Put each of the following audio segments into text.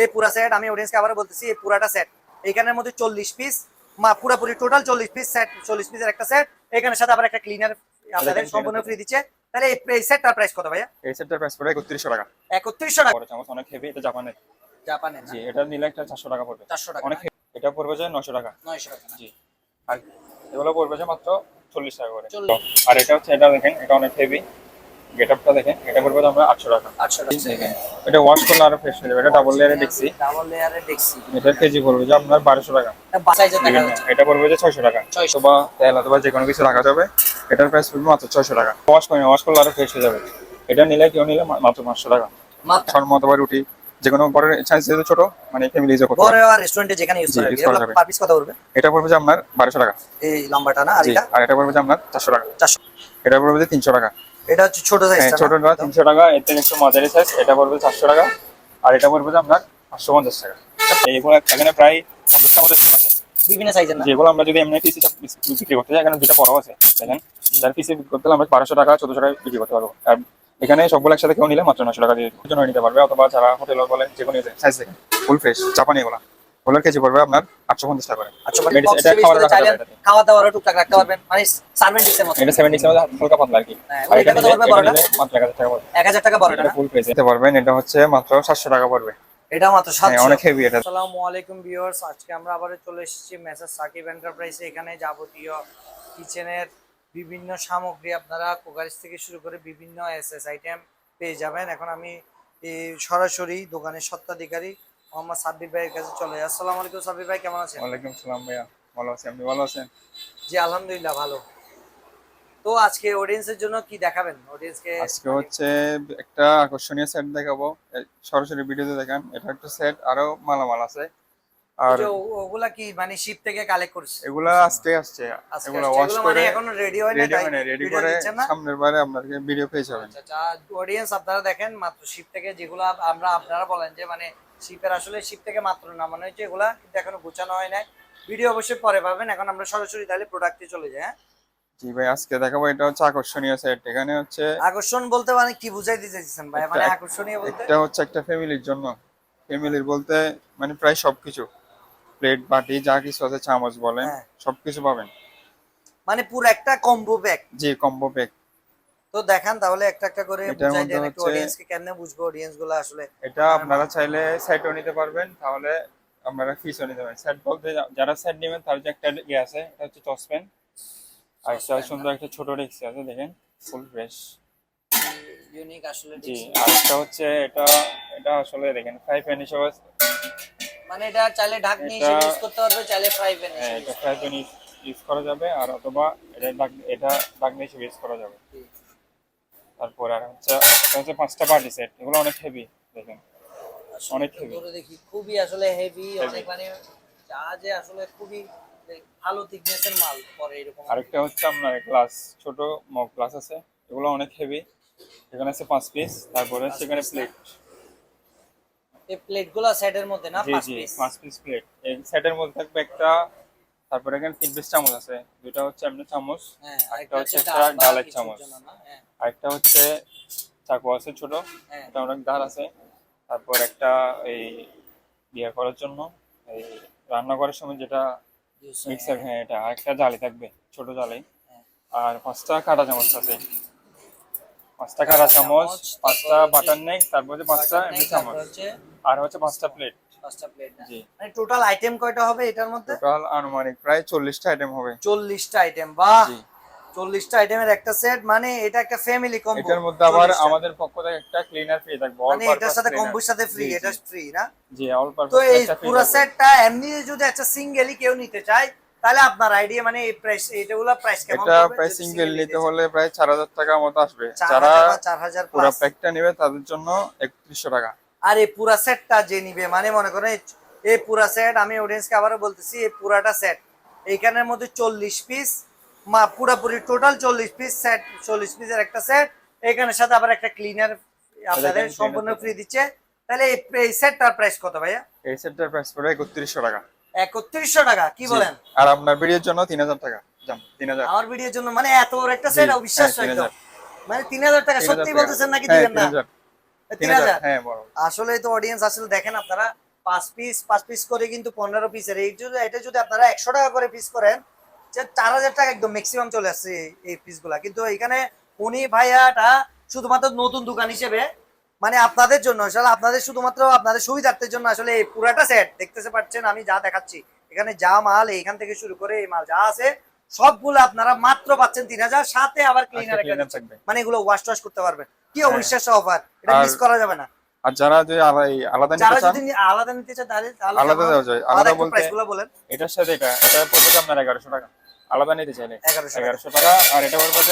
এই পুরা সেট আমি অডিয়েন্সকে আবার বলতেছি এই পুরাটা সেট এইখানের মধ্যে চল্লিশ পিস মা পুরোপুরি টোটাল চল্লিশ পিস সেট চল্লিশ পিসের একটা সেট এখানের সাথে আবার একটা ক্লিনার আপনাদের সম্পূর্ণ ফ্রি দিচ্ছে। তাহলে এই- সেটটার প্রাইস কত ভাইয়া? এই সেটটার প্রাইস পড়ে একত্রিশশো টাকা। একত্রিশশো টাকা। বড় চামচ অনেক হেভি এটা জাপানের। জাপানের জি এটা নিলে একটা চারশো টাকা পড়বে। চারশো টাকা অনেক এটা পড়বে যে নশো টাকা। নয়শো টাকা জি আর এগুলো পড়বে যে মাত্র চল্লিশ টাকা করে। আর এটা হচ্ছে এটা দেখেন এটা অনেক হেভি গেট আপটা দেখেন এটা পড়বে আমরা আটশো টাকা। আটশো টাকা। এটা ওয়াশ করলে আরও ফ্রেশ হয়ে যাবে। এটা ডাবল লেয়ারে দেখছি। ডাবল লেয়ারে দেখছি। এটার কেজি পড়বে যে আপনার বারোশো টাকা। এটা পড়বে যে ছয়শো টাকা। 600 অথবা তেল অথবা যে কোনো কিছু রাখা যাবে এটার প্রাইস পড়বে মাত্র ছয়শো টাকা। ওয়াশ করে ওয়াশ করলে আরও ফ্রেশ হয়ে যাবে। এটা নিলে কেউ নিলে মাত্র পাঁচশো টাকা। মাত্র। শর্মা অথবা রুটি যে কোনো বড় সাইজ যেহেতু ছোট মানে ফ্যামিলি ইউজ করতে বড় আর রেস্টুরেন্টে যেখানে ইউজ করা use পার পিস কত পড়বে? এটা পড়বে যে আপনার বারোশো টাকা। এই লম্বাটা না আর এটা? আর এটা পড়বে যে আপনার চারশো টাকা। চারশো। এটা পড়বে যে তিনশো টাকা। এটা হচ্ছে ছোট হ্যাঁ সাইজ ছোটটা তিনশো টাকা এর থেকে একটু মাঝারি সাইজ এটা পড়বে চারশো টাকা আর এটা পড়বে আপনার পাঁচশো পঞ্চাশ টাকা। এইগুলো এখানে প্রায় পঞ্চাশটা মতো আছে বিভিন্ন সাইজের না? যেগুলো আমরা যদি এমনি পিসি বিক্রি করতে যাই এখানে দুটা বড় আছে দেখেন। যার পিসি বিক্রি করতে হলে আমরা বারোশো টাকা চোদ্দশো টাকা বিক্রি করতে পারব। আর এখানে সবগুলো একসাথে কেউ নিলে মাত্র নশো টাকা দিয়ে জন্য নিতে পারবে অথবা যারা হোটেল বলেন যে কোনো সাইজ দেখেন ফুল ফ্রেশ চাপানি এগুলো। ওগুলোর কেজি পড়বে আপনার আটশো পঞ্চাশ টাকা করে। খাওয়া টুকটাক রাখতে পারবেন। মানে সার্ভেন্ট ডিসের মতো এটা সেভেন হালকা পাতলা আর কি। হ্যাঁ, আর এটা কত পড়বে বড়টা? মাত্র এক হাজার টাকা পড়বে। ফুল পারবেন এটা হচ্ছে মাত্র সাতশো টাকা পড়বে। এটা মাত্র হ্যাঁ সাতশো। অনেক হেভি এটা। আসসালামু আলাইকুম ভিউয়ার্স আজকে আমরা আবারও চলে এসেছি মেসার সাকিব এন্টারপ্রাইজে এখানে যাবতীয় কিচেনের বিভিন্ন সামগ্রী আপনারা কুকারিস থেকে শুরু করে বিভিন্ন এসএস আইটেম পেয়ে যাবেন। এখন আমি সরাসরি দোকানের সত্ত্বাধিকারী মোহাম্মদ সাব্বির ভাইয়ের কাছে চলে যাই। আসসালামু আলাইকুম সাব্বির ভাই কেমন আছেন? ওয়ালাইকুম সালাম ভাইয়া ভালো আছি আপনি ভালো আছেন? জি আলহামদুলিল্লাহ ভালো। তো আজকে অডিয়েন্সের জন্য কি দেখাবেন? অডিয়েন্সকে আজকে হচ্ছে একটা আকর্ষণীয় সেট দেখাবো। সরাসরি ভিডিওতে দেখান। এটা একটা সেট আরও মালামাল আছে। আর ওগুলা কি মানে শিপ থেকে কালেক্ট করছে? এগুলা আজকে আসছে। এগুলা ওয়াশ করে মানে এখনও রেডি হয় না রেডি করে সামনের বারে আপনাকে ভিডিও পেয়ে যাবেন। আচ্ছা অডিয়েন্স আপনারা দেখেন মাত্র শিপ থেকে যেগুলো আমরা আপনারা বলেন যে মানে শিপের আসলে শিপ থেকে মাত্র না নামানো হয়েছে এগুলা কিন্তু এখনও গোছানো হয় নাই। ভিডিও অবশ্যই পরে পাবেন এখন আমরা সরাসরি তাহলে প্রোডাক্টে চলে যাই হ্যাঁ? জি ভাই আজকে দেখাবো এটা হচ্ছে আকর্ষণীয় সেট এখানে হচ্ছে আকর্ষণ বলতে মানে কি বুঝাই দিতে চাইছেন ভাই? মানে আকর্ষণীয় বলতে? এটা হচ্ছে একটা ফ্যামিলির জন্য। ফ্যামিলির বলতে মানে প্রায় সবকিছু। প্লেট বাটি যা কিছু আছে চামচ বলেন হ্যাঁ। সবকিছু পাবেন। মানে পুরো একটা combo pack ji combo pack তো দেখান তাহলে একটা একটা করে বুঝাই দেন একটু অডিয়েন্সকে কেমনে বুঝব অডিয়েন্সগুলো আসলে এটা আপনারা চাইলে সেটও নিতে পারবেন তাহলে আপনারা ফিসও নিতে পারেন সেট বলতে যারা সেট নেবেন তার যে একটা ইয়ে আছে এটা হচ্ছে চসপেন আর একটা সুন্দর একটা ছোট ডেক্সি আছে দেখেন ফুল ফ্রেশ ইউনিক আসলে জি আর একটা হচ্ছে এটা এটা আসলে দেখেন ফ্রাই প্যান হিসেবে মানে এটা চাইলে ঢাকনি এটা- হিসেবে ইউজ করতে পারবে চাইলে ফ্রাই প্যান হ্যাঁ, হিসেবে এটা ফ্রাই প্যান ইউজ করা যাবে আর অথবা এটা এটা ডাকনি হিসেবে ইউজ করা যাবে। তারপর আর হচ্ছে হচ্ছে পাঁচটা পার্টি সেট এগুলো অনেক হেভি দেখেন। অনেক হেভি। দেখি খুবই আসলে হেভি। অনেক মানে যা যে আসলে খুবই ভালো থিকনেসের মাল পরে এরকম আরেকটা হচ্ছে আপনার গ্লাস ছোট মগ গ্লাস আছে এগুলো অনেক হেভি এখানে আছে পাঁচ পিস তারপরে সেখানে প্লেট এই প্লেটগুলো সেটের মধ্যে না পাঁচ পিস পাঁচ পিস প্লেট এই সেটের মধ্যে থাকবে একটা তারপরে এখানে তিন পিস চামচ আছে। দুইটা হচ্ছে এমনি চামচ হ্যাঁ আরেকটা আরেকটা হচ্ছে একটা ডালের চামচ। হ্যাঁ। আরেকটা হচ্ছে চাকু আছে ছোট হ্যাঁ। এটা অনেক ধার আছে। তারপর একটা এই ইয়ে করার জন্য এই রান্না করার সময় যেটা মিক্সার হ্যাঁ। এটা আরেকটা জালি থাকবে ছোট জালি। হ্যাঁ। আর পাঁচটা কাটা চামচ আছে। পাঁচটা কাটা চামচ পাঁচটা বাটার নেক তারপর হচ্ছে পাঁচটা এমনি চামচ। আর হচ্ছে পাঁচটা প্লেট পাঁচটা প্লেট জি। মানে টোটাল আইটেম কয়টা হবে এটার মধ্যে? টোটাল আনুমানিক প্রায় চল্লিশটা আইটেম হবে। চল্লিশটা আইটেম বাহ! চল্লিশটা আইটেমের একটা সেট মানে এটা একটা ফ্যামিলি কম্বো এটার মধ্যে আবার আমাদের পক্ষ থেকে একটা ক্লিনার ফ্রি থাকবে মানে এটার সাথে কম্বোর সাথে ফ্রি এটা ফ্রি না? জি অল তো এই পুরো সেটটা এমনি যদি একটা সিঙ্গেলই কেউ নিতে চায় তাহলে আপনার আইডিয়া মানে এই প্রাইস এইটাগুলো প্রাইস কেমন এটা? প্রায় সিঙ্গেল নিতে হলে প্রায় চার হাজার টাকা মতো আসবে। 4000 যারা বা 4000 পুরো প্যাকটা নেবে তাদের জন্য একত্রিশশো টাকা। আর এই পুরা সেটটা যে নিবে মানে মনে করেন এই- পুরা সেট আমি অডিয়েন্সকে আবারও বলতেছি এই পুরাটা সেট এইখানের মধ্যে চল্লিশ পিস মা পুরাপুরি টোটাল চল্লিশ পিস সেট চল্লিশ পিসের একটা সেট এখানের সাথে আবার একটা ক্লিনার আপনাদের সম্পূর্ণ ফ্রি দিচ্ছে। তাহলে এই সেটটার প্রাইস কত ভাইয়া? এই সেটটার প্রাইস পড়বে একত্রিশশো টাকা। একত্রিশশো টাকা কি। বলেন? আর আপনার ভিডিওর জন্য তিন হাজার টাকা। আমার ভিডিওর জন্য মানে এত বড় একটা সেট জি, অবিশ্বাস্য হ্যাঁ, মানে তিন হাজার টাকা সত্যি বলতেছেন নাকি হ্যাঁ, দিবেন না আসলে তো অডিয়েন্স আসলে দেখেন আপনারা পাঁচ পিস পাঁচ পিস করে কিন্তু পনেরো পিসের এই যদি এটা যদি আপনারা একশো টাকা করে পিস করেন যে চার হাজার টাকা একদম ম্যাক্সিমাম চলে আসছে এই- পিসগুলা কিন্তু এখানে উনি ভাইয়াটা শুধুমাত্র নতুন দোকান হিসেবে মানে আপনাদের জন্য আসলে আপনাদের শুধুমাত্র আপনাদের সুবিধার্থের জন্য আসলে এই পুরাটা সেট দেখতেছে পাচ্ছেন আমি যা দেখাচ্ছি। এখানে যা মাল এখান থেকে শুরু করে এই মাল যা আছে সবগুলো আপনারা মাত্র পাচ্ছেন তিন হাজার সাথে আবার ক্লিনার। মানে এগুলো ওয়াশ টাশ করতে পারবেন। কি হ্যাঁ। অবিশ্বাস্য অফার এটা মিস করা যাবে না। আর যারা যে আলাদা নিতে চান আলাদা নিতে চায় তাহলে তাহলে আলাদা দেওয়া যায়। আলাদা আলাদা বলতে price বলেন। এটার সাথে এটা এটা পড়বে আপনার টাকা। আলাদা নিতে চাইলে। টাকা। আর এটা পড়বে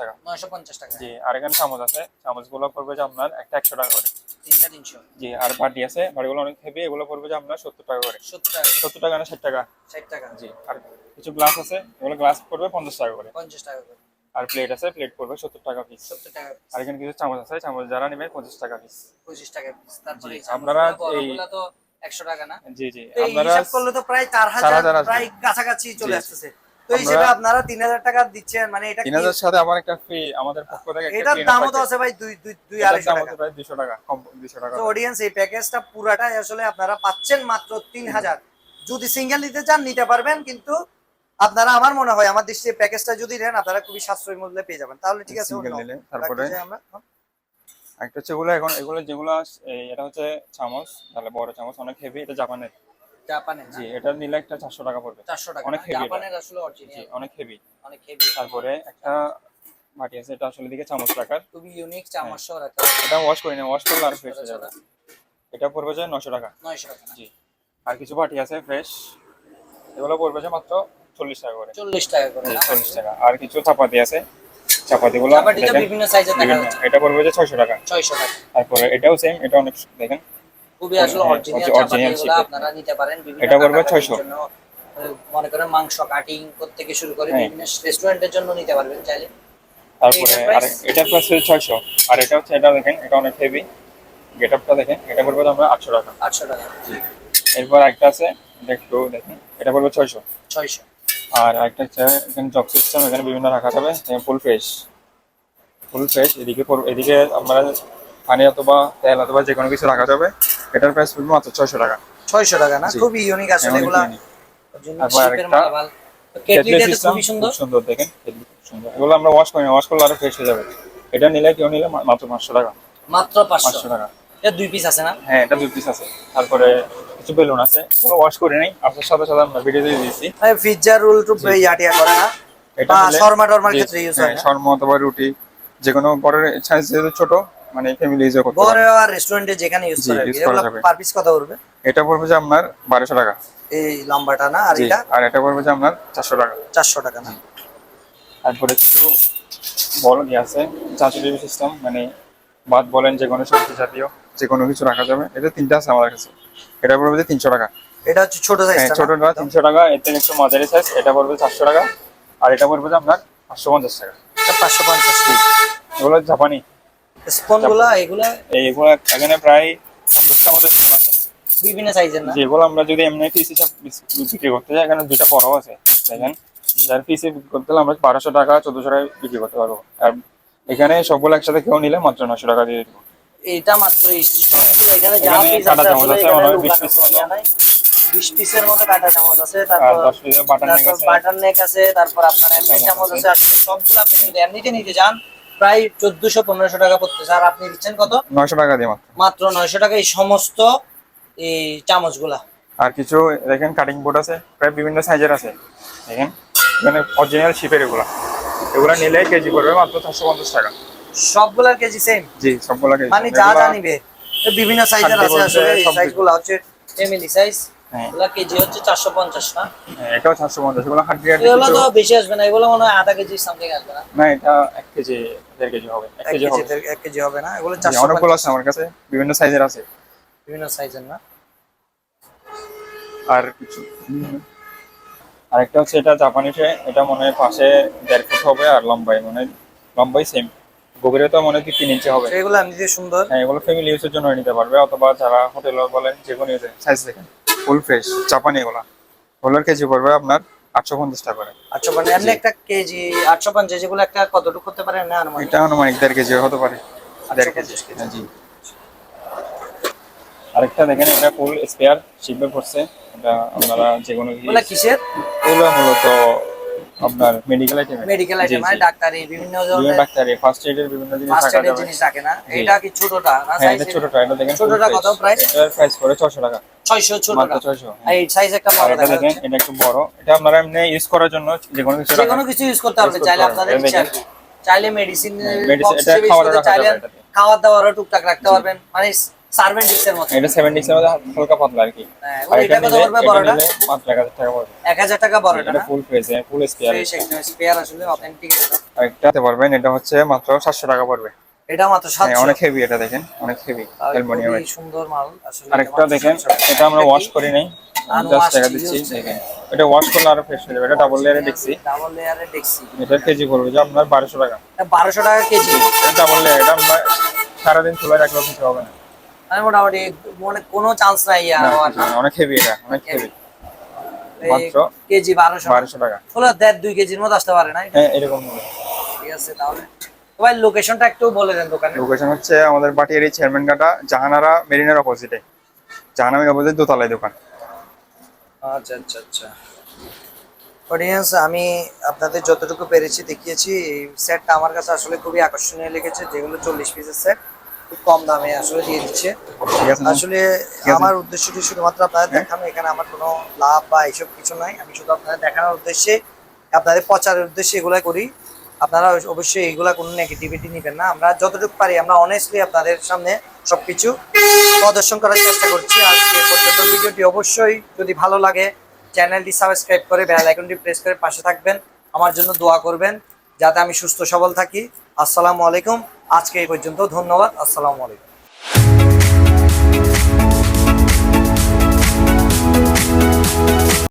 টাকা। নয়শো পঞ্চাশ টাকা। জি আর এখানে চামচ আছে। পড়বে যে আপনার একটা একশো টাকা করে। তিনটা তিনশো। জি আর বাটি আছে বাটিগুলো অনেক হেভি এগুলো পড়বে যে আপনার সত্তর টাকা করে। সত্তর টাকা সত্তর টাকা না ষাট টাকা? ষাট টাকা। জি আর কিছু গ্লাস আছে এগুলো গ্লাস পড়বে পঞ্চাশ টাকা করে। পঞ্চাশ টাকা করে। আর প্লেট আছে প্লেট পড়বে সত্তর টাকা পিস টাকা আর এখানে কিছু চামচ আছে চামচ যারা নেবে পঁচিশ টাকা পিস পঁচিশ টাকা piece। তারপরে আপনারা এই- তো একশো টাকা না? জি জি আপনারা হিসাব করলে তো প্রায় চার চার হাজার হাজার আসবে। প্রায় কাছাকাছি চলে জি। তো হিসেবে আপনারা তিন হাজার টাকা দিচ্ছেন মানে এটা তিন কি- হাজার সাথে আমার একটা ফ্রি আমাদের পক্ষ থেকে এটার দামও তো আছে ভাই দুই দুই দুই এটার আড়াইশো টাকা। প্রায় টাকা কম দুশো টাকা। তো অডিয়েন্স এই প্যাকেজটা পুরাটাই আসলে আপনারা পাচ্ছেন মাত্র তিন হাজার। যদি সিঙ্গেল নিতে চান নিতে পারবেন কিন্তু আপনারা আমার মনে হয় আমার দৃষ্টিতে প্যাকেজটা যদি নেন আপনারা খুবই সাশ্রয়ী মূল্যে পেয়ে যাবেন। তাহলে ঠিক আছে তারপরে আমরা একটা হচ্ছে এগুলো এখন এগুলো যেগুলো এটা হচ্ছে চামচ তাহলে বড় চামচ অনেক হেভি এটা জাপানের। জাপানে জি এটা নিলে একটা চারশো টাকা পড়বে। চারশো টাকা অনেক এটা। জাপানের আসলে জি অনেক হেভি অনেক হেভি তারপরে একটা বাটি আছে এটা আসলে দিকে চামচ রাখার। খুবই ইউনিক চামচ সহ রাখা এটা ওয়াশ করি না ওয়াশ করলে আর ফ্রেশ হয়ে যাবে। এটা পড়বে যে নশো টাকা। নয়শো টাকা। জি। আর কিছু বাটি আছে ফ্রেশ এগুলো পড়বে যে মাত্র চল্লিশ টাকা করে। চল্লিশ টাকা করে জি না? চল্লিশ টাকা। আর কিছু চাপাতি আছে। চাপাতিগুলো দেখেন। বিভিন্ন সাইজের দেখা যাচ্ছে। এটা পড়বে যে ছয়শো টাকা। ছয়শো টাকা। তারপরে এটাও সেম এটা অনেক দেখেন। খুবই আসলে হ্যাঁ, অরিজিনাল চাপাতি আপনারা নিতে পারেন বিভিন্ন এটা পড়বে 600 মনে করেন মাংস কাটিং থেকে শুরু করে হ্যাঁ। বিভিন্ন রেস্টুরেন্টের জন্য নিতে পারবেন চাইলে। তারপরে আর? এটার প্রাইস হচ্ছে ছয়শো। আর এটা হচ্ছে এটা দেখেন এটা অনেক হেভি গেট আপটা দেখেন এটা পড়বে আমরা আটশো টাকা। আটশো টাকা। এরপর একটা আছে এটা একটু দেখেন এটা পড়বে ছয়শো। ছয়শো। আর একটা হচ্ছে এখানে জব সিস্টেম এখানে বিভিন্ন রাখা যাবে ফুল ফ্রেশ ফুল ফ্রেশ এদিকে এদিকে আপনারা পানি অথবা তেল অথবা যে কোনো কিছু রাখা যাবে। এটার প্রাইস পড়বে মাত্র ছয়শো টাকা। ছয়শো টাকা না। খুবই ইউনিক আসলে এগুলা কেটলিটা তো খুবই সুন্দর। সুন্দর দেখেন সুন্দর। এগুলো আমরা ওয়াশ করি না ওয়াশ করলে আরও ফ্রেশ হয়ে যাবে। এটা নিলে কেউ নিলে মাত্র পাঁচশো টাকা। মাত্র পাঁচশো। পাঁচশো টাকা। এটা দুই পিস আছে না? হ্যাঁ এটা দুই পিস আছে। তারপরে কিছু বেলুন আছে ওগুলো ওয়াশ করে নেই। আপনার সাথে সাথে আমরা ভিডিও দিয়ে দিয়েছি। পিৎজা রোল টু ইয়াটিয়া করে না। এটা শর্মা টর্মার ক্ষেত্রে ইউজ হ্যাঁ, হয় শর্মা অথবা রুটি যে কোনো বড়ের সাইজ ছোট মানে ফ্যামিলি ইউজও করতে বড় আর রেস্টুরেন্টে যেখানে ইউজ করে যাবে। পার পিস কত পড়বে? এটা পড়বে যে আপনার বারোশো টাকা। এই লম্বাটা না আর এটা? আর এটা পড়বে যে আপনার চারশো টাকা। চারশো টাকা না। তারপরে কিছু বল দিয়ে আছে চাচুরি সিস্টেম মানে ভাত বলেন যে কোনো সবজি জাতীয় যে কোনো কিছু রাখা যাবে। এটা তিনটা আছে আমাদের কাছে। এটা পড়বে যে তিনশো টাকা। এটা হচ্ছে ছোট হ্যাঁ সাইজ ছোটটা তিনশো টাকা এর থেকে একটু মাঝারি সাইজ এটা পড়বে চারশো টাকা। আর এটা পড়বে যে আপনার পাঁচশো পঞ্চাশ টাকা। পাঁচশো পঞ্চাশ। এগুলো জাপানি। এগুলা এখানে প্রায় পঞ্চাশটা মতো স্পুন আছে। বিভিন্ন সাইজের না? যেগুলো আমরা যদি এমনি পিস হিসাব বিক্রি করতে যাই এখানে দুইটা বড় আছে দেখেন। যার পিসে করতে হলে আমরা বারোশো টাকা চোদ্দশো বিক্রি করতে পারব। আর এখানে সবগুলো একসাথে কেউ নিলে মাত্র নশো টাকা দিয়ে দেবো। এটা মাত্র এখানে যা পিস আছে চামচ আসলে আছে, এখানে 20 লুকানো piece কোনো মতো। নাই। 20 পিসের মতো কাটা চামচ আছে তারপর দশ পিসের বাটার নেক আছে। বাটার নেক আছে তারপর আপনার এমনি চামচ চামচ আছে। আছে আসলে সবগুলো আপনি যদি এমনিতে নিতে যান প্রায় চোদ্দশো পনেরোশো টাকা পড়তেছে। আর আপনি দিচ্ছেন কত? নশো টাকা দিয়ে মাত্র। মাত্র নয়শো টাকা। এই সমস্ত এই চামচগুলা। আর কিছু দেখেন কাটিং বোর্ড আছে প্রায় বিভিন্ন সাইজের আছে। দেখেন এখানে অরিজিনাল শিপের এগুলা। এগুলা নিলে কেজি করবে মাত্র চারশো পঞ্চাশ টাকা। সবগুলার কেজি সেম জি সবগুলা কেজি। মানে যা যা নিবে। বিভিন্ন সাইজের আছে আসলে। এই সাইজগুলো হচ্ছে ফ্যামিলি সাইজ হ্যাঁ। এগুলা কেজি হচ্ছে চারশো পঞ্চাশ না? এটাও চারশো পঞ্চাশ। এগুলো হাড্ডি হাড্ডি এগুলো তো বেশি আসবে না। এগুলো মনে হয় আধা কেজি সামথিং আসবে না। না এটা এক কেজি দেড় কেজি হবে এক এক কেজি কেজি হবে। এক কেজি হবে না? এগুলো চারশো অনেকগুলো আছে আমার কাছে বিভিন্ন সাইজের আছে। বিভিন্ন সাইজের না? আর কিছু আরেকটা হচ্ছে এটা এটা মনে হয় পাশে দেড় ফুট হবে আর লম্বাই মানে লম্বাই সেম গভীরে তো মনে হয় কি তিন ইঞ্চি হবে। এগুলো এমনিতে সুন্দর। হ্যাঁ এগুলো ফ্যামিলি ইউজের জন্য নিতে পারবে অথবা যারা হোটেল বলেন যে কোনো ইউজে সাইজ দেখেন ফুল ফ্রেশ জাপানি এগুলা। ওগুলোর কেজি পড়বে আপনার আটশো পঞ্চাশ টাকা করে। আটশো এমনি একটা কেজি আটশো পঞ্চাশ যেগুলো একটা কতটুকু করতে পারে? না অনুমান এটা আনুমানিক দেড় কেজি হতে পারে। দেড় কেজি। 850 কেজি। জি। আরেকটা দেখেন এটা ফুল স্পেয়ার শিপে পড়ছে এটা আপনারা যে কোনো কিসের? এগুলো মূলত আপনার মেডিকেল আইটেম মেডিকেল আইটেম মানে ডাক্তারি বিভিন্ন বিভিন্ন ধরনের ডাক্তারি ফার্স্ট এইডের বিভিন্ন জিনিস ফার্স্ট এডের জিনিস রাখে না? এটা কি ছোটটা না হ্যাঁ সাইজ ছোটটা এটা দেখেন ছোটটা কত? এটার প্রাইস করে 600 টাকা। 600 ছোটটা মাত্র 600 আর এই সাইজ একটা বড় দেখেন এটা একটু বড়। এটা আপনারা এমনি ইউজ করার জন্য যে কোনো কিছু যে কোনো কিছু ইউজ করতে পারবে চাইলে আপনাদের ইচ্ছা আর দেখেন। কি। চাইলে মেডিসিন বক্স হিসেবে use করতে চাইলে খাওয়ার দাওয়ারও টুকটাক রাখতে পারবেন। মানে সার্ভেন্টিক্স এর মতো। এটা 76 এর মধ্যে হালকা পাতলা আর কি। হ্যাঁ, এটা এটা কত পড়বে বড়টা? নিলে মাত্র 1000 টাকা পড়বে। 1000 টাকা বড়টা এটা full face full spare spare আসলে অথেন্টিক আর একটা পারবেন এটা হচ্ছে মাত্র 700 টাকা পড়বে। এটা মাত্র হ্যাঁ 700 অনেক হেভি এটা দেখেন অনেক হেভি অ্যালুমিনিয়াম সুন্দর মাল আসলে আরেকটা দেখেন এটা আমরা ওয়াশ করি নাই জাস্ট টাকা দিচ্ছি দেখেন। এটা ওয়াশ করলে আরও ফ্রেশ হয়ে যাবে এটা ডাবল লেয়ারে দেখছি। ডাবল লেয়ারে দেখছি। এটা কেজি পড়বে যে আপনার 1200 টাকা। এটা 1200 টাকা কেজি। এটা ডাবল লেয়ার এটা আমরা সারাদিন চুলায় রাখলেও কিছু হবে না। মানে মোটামুটি মানে কোনো চান্স নাই আর অনেক হেভি এটা অনেক হেভি মাত্র কেজি 1200 বারোশো টাকা। হলো দেড় দুই কেজির মতো আসতে পারে না এটা? হ্যাঁ এরকম ঠিক আছে তাহলে তো ভাই লোকেশনটা একটু বলে দেন দোকানে। লোকেশন হচ্ছে আমাদের বাটিয়ারি চেয়ারম্যান কাটা জাহানারা মেরিনের অপোজিটে জাহানামির অপোজিট দোতলায় দোকান। আচ্ছা আচ্ছা আচ্ছা। অডিয়েন্স আমি আপনাদের যতটুকু পেরেছি দেখিয়েছি এই সেটটা আমার কাছে আসলে খুবই আকর্ষণীয় লেগেছে যেগুলো চল্লিশ পিসের সেট খুব কম দামে আসলে দিয়ে দিচ্ছে? আসলে। আমার উদ্দেশ্যটি শুধুমাত্র আপনাদের দেখানো এখানে আমার কোনো লাভ বা এইসব কিছু নাই। আমি শুধু আপনাদের দেখানোর উদ্দেশ্যে আপনাদের প্রচারের উদ্দেশ্যে এগুলা করি। আপনারা অবশ্যই এগুলা কোনো নেগেটিভিটি নেবেন না। আমরা যতটুকু পারি, আমরা অনেস্টলি আপনাদের সামনে সবকিছু প্রদর্শন করার চেষ্টা করছি। আজকে পর্যন্ত ভিডিওটি অবশ্যই যদি ভালো লাগে, চ্যানেলটি সাবস্ক্রাইব করে বেল আইকনটি প্রেস করে পাশে থাকবেন। আমার জন্য দোয়া করবেন, যাতে আমি সুস্থ সবল থাকি। আসসালামু আলাইকুম। আজকে এই পর্যন্ত ধন্যবাদ। আসসালামু আলাইকুম।